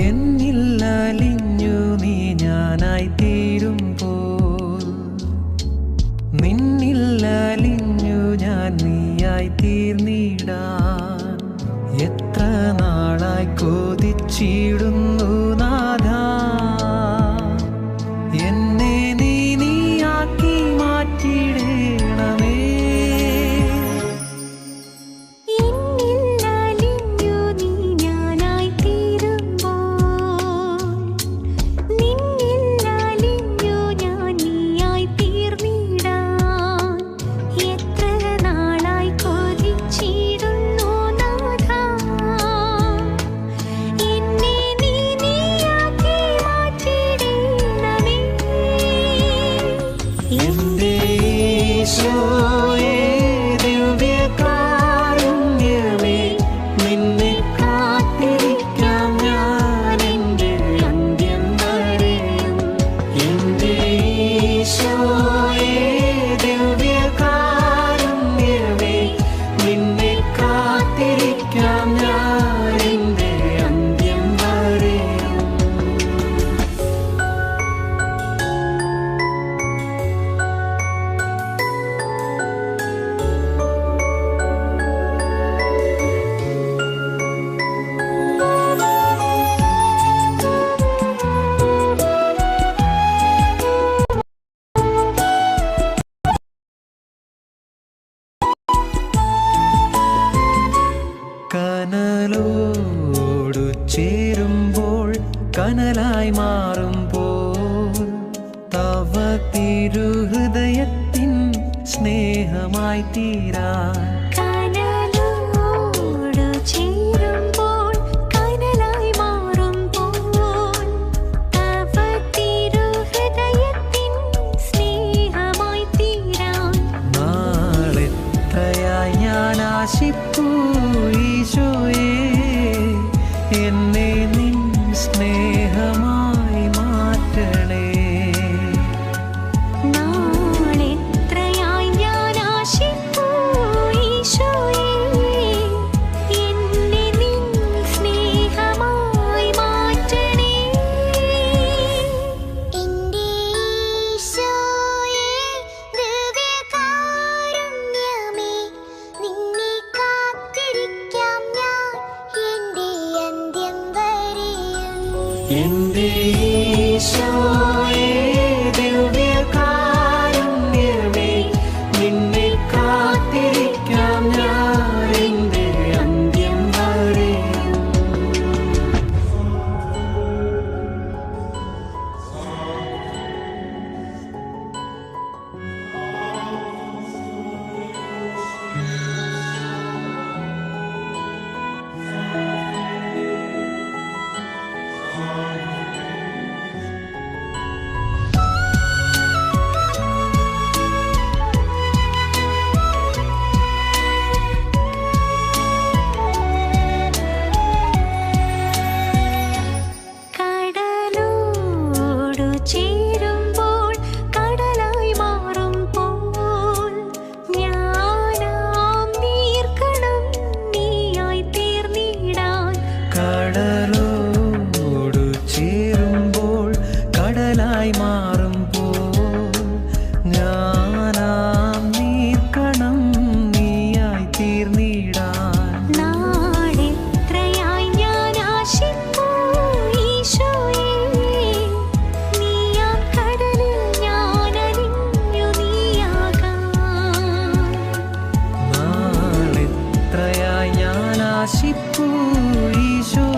എന്നില്ലലിഞ്ഞു നീ ഞാനായി തീരുമ്പോൾ നിന്നില്ലലിഞ്ഞു ഞാൻ നീയായി തീർന്നിടാൻ എത്ര നാളായി കൊതിച്ചിടുന്നു? you. കനലോടു ചേരുമ്പോൾ കനലായി മാറുമ്പോൾ തവ തിരുഹൃദയത്തിൻ സ്നേഹമായി തീരാൻ ഞാൻ ഈശോയെ. എന്നെ നിൻ സ്നേഹമാ എന്തേ 아쉽고 이쇼